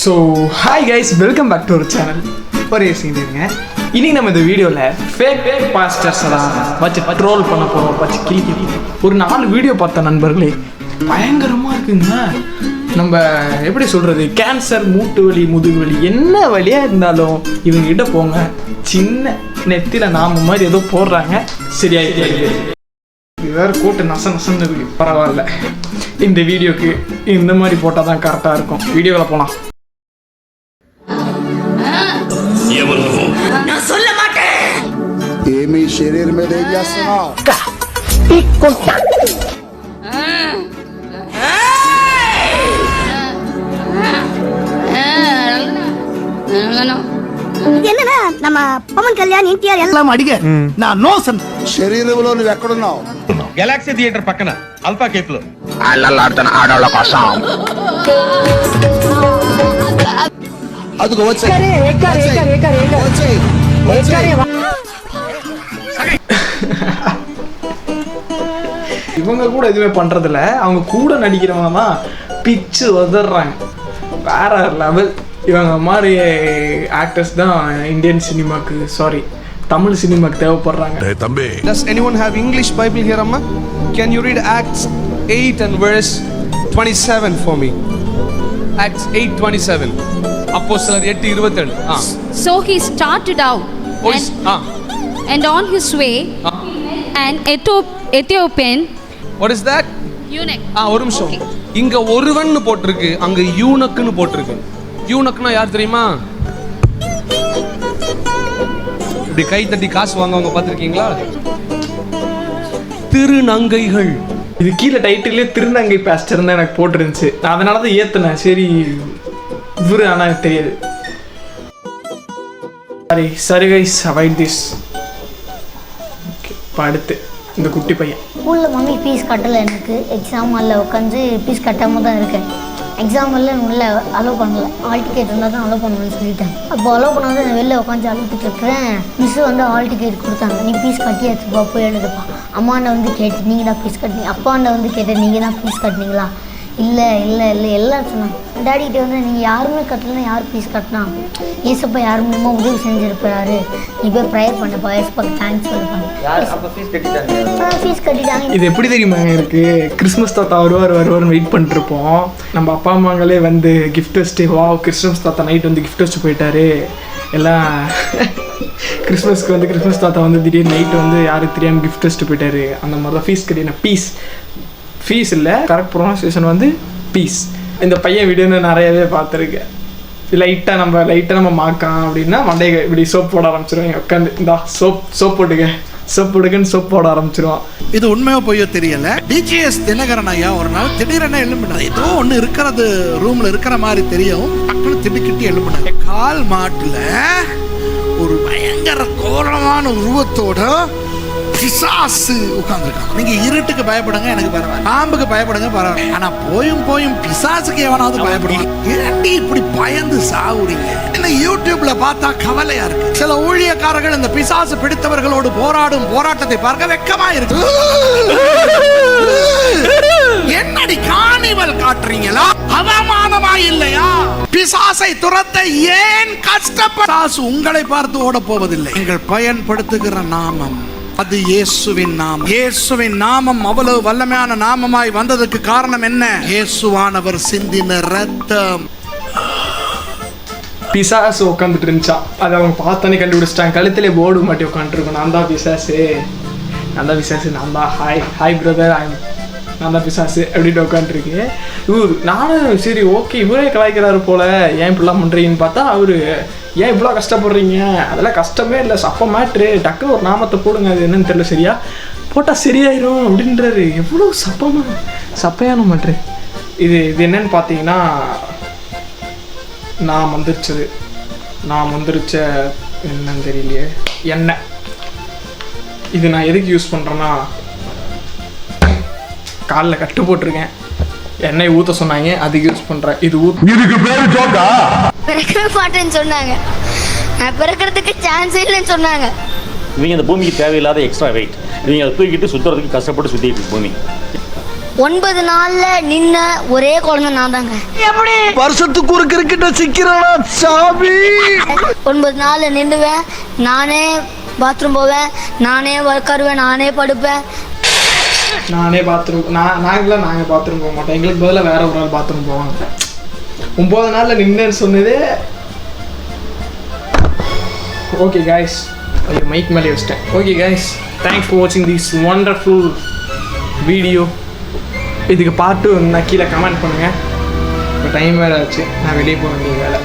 So hi guys welcome back to ஒரு channel ஒரே scene இருங்க இனி நம்ம இந்த வீடியோவில் ஃபேக் ஃபேக் பாஸ்டர்ஸ் எல்லாம் வச்சு ட்ரோல் பண்ண போகிறோம் வச்சு கிளி கிளி ஒரு நாலு வீடியோ பார்த்த நண்பர்களே பயங்கரமாக இருக்குங்க நம்ம எப்படி சொல்கிறது கேன்சர் மூட்டு வலி முதுகு வலி என்ன வழியாக இருந்தாலும் இவங்க கிட்ட போங்க. சின்ன நெத்தியில் நாம மாதிரி ஏதோ போடுறாங்க. சரியாயிட்டு வேறு கூட்டு நச நசன்னு பரவாயில்ல. இந்த வீடியோக்கு இந்த மாதிரி போட்டால் தான் கரெக்டாக இருக்கும். வீடியோவில் போகலாம் ఏ మీ என்னன்னா நம்ம பவன் కళ్యాణ్ ఎన్టీఆర్ ఎల్లం అడిగా నా నో సన్ శరీరంలో నువ్వు ఎక్కడున్నావు గెలాక్సీ థియేటర్ పక్కన అల్ఫా కేఫ్ లో అల్లల్లాడుతున్న ఆడవాళ్ళ కోసం అదిగో వచ్చాయి இவங்க கூட எதுவுமே பண்றதில்ல அவங்க கூட நடிக்கிறவங்கமா பிச்சு உதறாங்க வேற லெவல் இவங்க மாதிரி ஆக்டர்ஸ் தான் இந்தியன் சினிமாக்கு சாரி தமிழ் சினிமாக்கு தேவைப்படுறாங்க தம்பி Does anyone have English Bible here, Amma? Can you read Acts 8 and verse 27 for me? Acts 8 27. அப்போஸ்தலர் 8 27. Ah. So he started out, Oh, is, and, ah. and on his way, Ah. an Ethiop- Ethiopian What is that? eunuch. ஆ ஒரு நிமிஷம் இங்க ஒருவன் போட்டிருக்கு அங்க யூனக்குன்னு போட்டிருக்கு யூனக்குனா யார் தெரியுமா? இப்படி கை தட்டி காசு வாங்குவாங்க பார்த்திருக்கீங்களா? திருநங்கைகள். இது கீழே டைட்டிலே திருநங்கை பாஸ்டர் தான் எனக்கு போட்டிருந்துச்சு. நான் அதனால தான் ஏத்துனேன். சரி இவரு ஆனால் எனக்கு தெரியாது. சரி சரி கைஸ் அவாய்ட் திஸ் இப்போ அடுத்து இந்த குட்டி பையன். ஸ்கூலில் மம்மி ஃபீஸ் கட்டலை எனக்கு. எக்ஸாம் ஹாலில் உட்காந்து ஃபீஸ் கட்டாமல் தான் இருக்கேன். எக்ஸாம் ஹாலில் உள்ள அலோவ் பண்ணல. ஹால் டிக்கெட் இருந்தால் தான் அலோவ் பண்ணுவேன்னு சொல்லிட்டேன். அப்போ அலோவ் பண்ணாத நான் வெளில உட்காந்து அழுத்துட்டு இருக்கிறேன். மிஸ் வந்து ஹால் டிக்கெட் கொடுத்தாங்க. நீ ஃபீஸ் கட்டியாச்சுப்பா போய் எழுதுப்பா அம்மாண்ட வந்து கேட்டு நீங்கள் தான் ஃபீஸ் கட்டினீங்க. அப்பாண்ட வந்து கேட்டு நீங்கள் தான் ஃபீஸ் கட்டினீங்களா? இல்லை இல்லை இல்லை எல்லாம் சொன்னாங்க டேடிகிட்ட வந்து நீங்கள் யாருமே கட்டலைன்னா யார் ஃபீஸ் கட்டினா? ஏசப்பா யார் மூலமாக உதவி செஞ்சுருப்பாரு. நீ போய் ப்ரேயர் பண்ணப்பா ஏசப்பாக்கு தேங்க்ஸ் சொல்லுவாங்க ஃபீஸ் கட்டிட்டாங்க. இது எப்படி தெரியுமா இருக்கு கிறிஸ்மஸ் தாத்தா வருவார் வருவார்னு வெயிட் பண்ணிட்டு இருப்போம் நம்ம அப்பா அம்மாங்களே வந்து கிஃப்ட் வச்சுட்டு வா கிறிஸ்மஸ் தாத்தா நைட் வந்து கிஃப்ட் வச்சு போயிட்டாரு. எல்லாம் கிறிஸ்மஸ்க்கு வந்து கிறிஸ்மஸ் தாத்தா வந்து திடீர்னு நைட் வந்து யாருக்கு தெரியாமல் கிஃப்ட் வச்சுட்டு போயிட்டாரு. அந்த மாதிரி தான் ஃபீஸ் கட்டின. பீஸ் ஃபீஸ் இல்லை கரெக்ட் ப்ரொனன்சியேஷன் வந்து பீஸ் இந்த பையன் வீடுன்னு நிறையவே பார்த்துருக்கேன். லைட்டாக நம்ம லைட்டாக நம்ம மாக்கான் அப்படின்னா மண்டைய இப்படி சோப் போட ஆரம்பிச்சிருவாங்க. உட்காந்து இந்தா சோப் சோப் போட்டுக்க. சோப் போட்டுக்கன்னு சோப் போட ஆரம்பிச்சிருவான். இது உண்மையோ பொய்யோ தெரியல. டிஜிஎஸ் தினகரன் ஐயா ஒரு நாள் திடீரென எழும்பினார். ஏதோ ஒன்று இருக்கிறது ரூம்ல இருக்கிற மாதிரி தெரியும். டக்குனு திடுக்கிட்டு எழும்பினாங்க கால் மாட்டில் ஒரு பயங்கர கோரமான உருவத்தோட பிசாசு உட்கார்ந்துருக்கான். நீங்க இருட்டுக்கு பயப்படுங்க எனக்கு பரவாயில்ல. பாம்புக்கு பயப்படுங்க பரவாயில்ல. ஆனா போயும் போயும் பிசாசுக்கு எவனாவது பயப்படுவான்? ஏன்டி இப்படி பயந்து சாவுறீங்க? என்ன யூடியூப்ல பார்த்தா கவலையா இருக்கு. சில ஊழியக்காரர்கள் இந்த பிசாசு பிடித்தவர்களோடு போராடும் போராட்டத்தை பார்க்க வெக்கமா இருக்கு. என்னடி காணிவல் காட்டுறீங்களா? அவமானமா இல்லையா? பிசாசை துரத்த ஏன் கஷ்டப்படாசு உங்களை பார்த்து ஓட போவதில்லை. நீங்கள் பயன்படுத்துகிற நாமம். அது இயேசுவின் நாமம். இயேசுவின் நாமம் அவ்வளவு வல்லமையான நாமமாய் வந்ததுக்கு காரணம் என்ன? இயேசுவானவர் சிந்தின ரத்தம் பிசாசு உட்காந்துட்டு இருந்துச்சான் அதை அவங்க பார்த்தோன்னே கண்டுபிடிச்சிட்டாங்க. கழுத்திலே போர்டு மாட்டி உட்காந்துருக்கோம் நான் தான் பிசாசு. நான் தான் பிசாசு. நான் தான். ஹாய் ஹாய் பிரதர் நான் தான் பிசாசு அப்படின்னு உட்காந்துருக்கு இவர் நானும் சரி ஓகே இவரே கலாய்க்கிறாரு போல. ஏன் இப்படிலாம் பண்ணுறீங்கன்னு பார்த்தா அவரு ஏன் இவ்வளோ கஷ்டப்படுறீங்க? அதெல்லாம் கஷ்டமே இல்லை சப்ப மேட்ரு டக்குன்னு ஒரு நாமத்தை போடுங்க அது என்னன்னு தெரியல சரியா? போட்டால் சரியாயிரும் அப்படின்றாரு. எவ்வளோ சப்பமாக சப்பையான மேட்ரு இது இது என்னன்னு பார்த்தீங்கன்னா நான் வந்துருச்சது நான் வந்துருச்ச என்னன்னு தெரியலையே. எண்ணெய். இது நான் எதுக்கு யூஸ் பண்ணுறேன்னா காலில் கட்டு போட்டிருக்கேன். எண்ணெய் ஊற்ற சொன்னாங்க அதுக்கு யூஸ் பண்ணுறேன் இது ஊத் பிறக்கவே மாட்டேன்னு சொன்னாங்க. நான் பிறக்கிறதுக்கு சான்ஸ் இல்லைன்னு சொன்னாங்க. இவங்க இந்த பூமிக்கு தேவையில்லாத எக்ஸ்ட்ரா வெயிட் இவங்க அதை தூக்கிட்டு சுற்றுறதுக்கு கஷ்டப்பட்டு சுற்றிட்டு இருக்கு பூமி. ஒன்பது நாள்ல நின்ன ஒரே குழந்தை நான் தாங்க வருஷத்துக்கு ஒரு கிரிக்கெட்ட சிக்கிறானா சாமி? ஒன்பது நாள்ல நின்றுவேன். நானே பாத்ரூம் போவேன். நானே உட்காருவேன் நானே படுப்பேன். நானே பாத்ரூம் நான் நாங்களாம் நாங்கள் பாத்ரூம் போக மாட்டோம். எங்களுக்கு பதிலாக வேற ஒரு ஆள் பாத்ரூம் போவாங்க. ஒம்பது நாளில் நின்றுன்னு சொன்னது. ஓகே காய்ஸ் ஐயோ மைக் மேலே வச்சிட்டேன். ஓகே காய்ஸ் தேங்க்ஸ் ஃபார் வாட்சிங் திஸ் ஒண்டர்ஃபுல் வீடியோ இதுக்கு பாட்டு நான் கீழே கமெண்ட் பண்ணுங்கள் இப்போ டைம் வேறு ஆச்சு. நான் வெளியே போக வேண்டிய வேலை.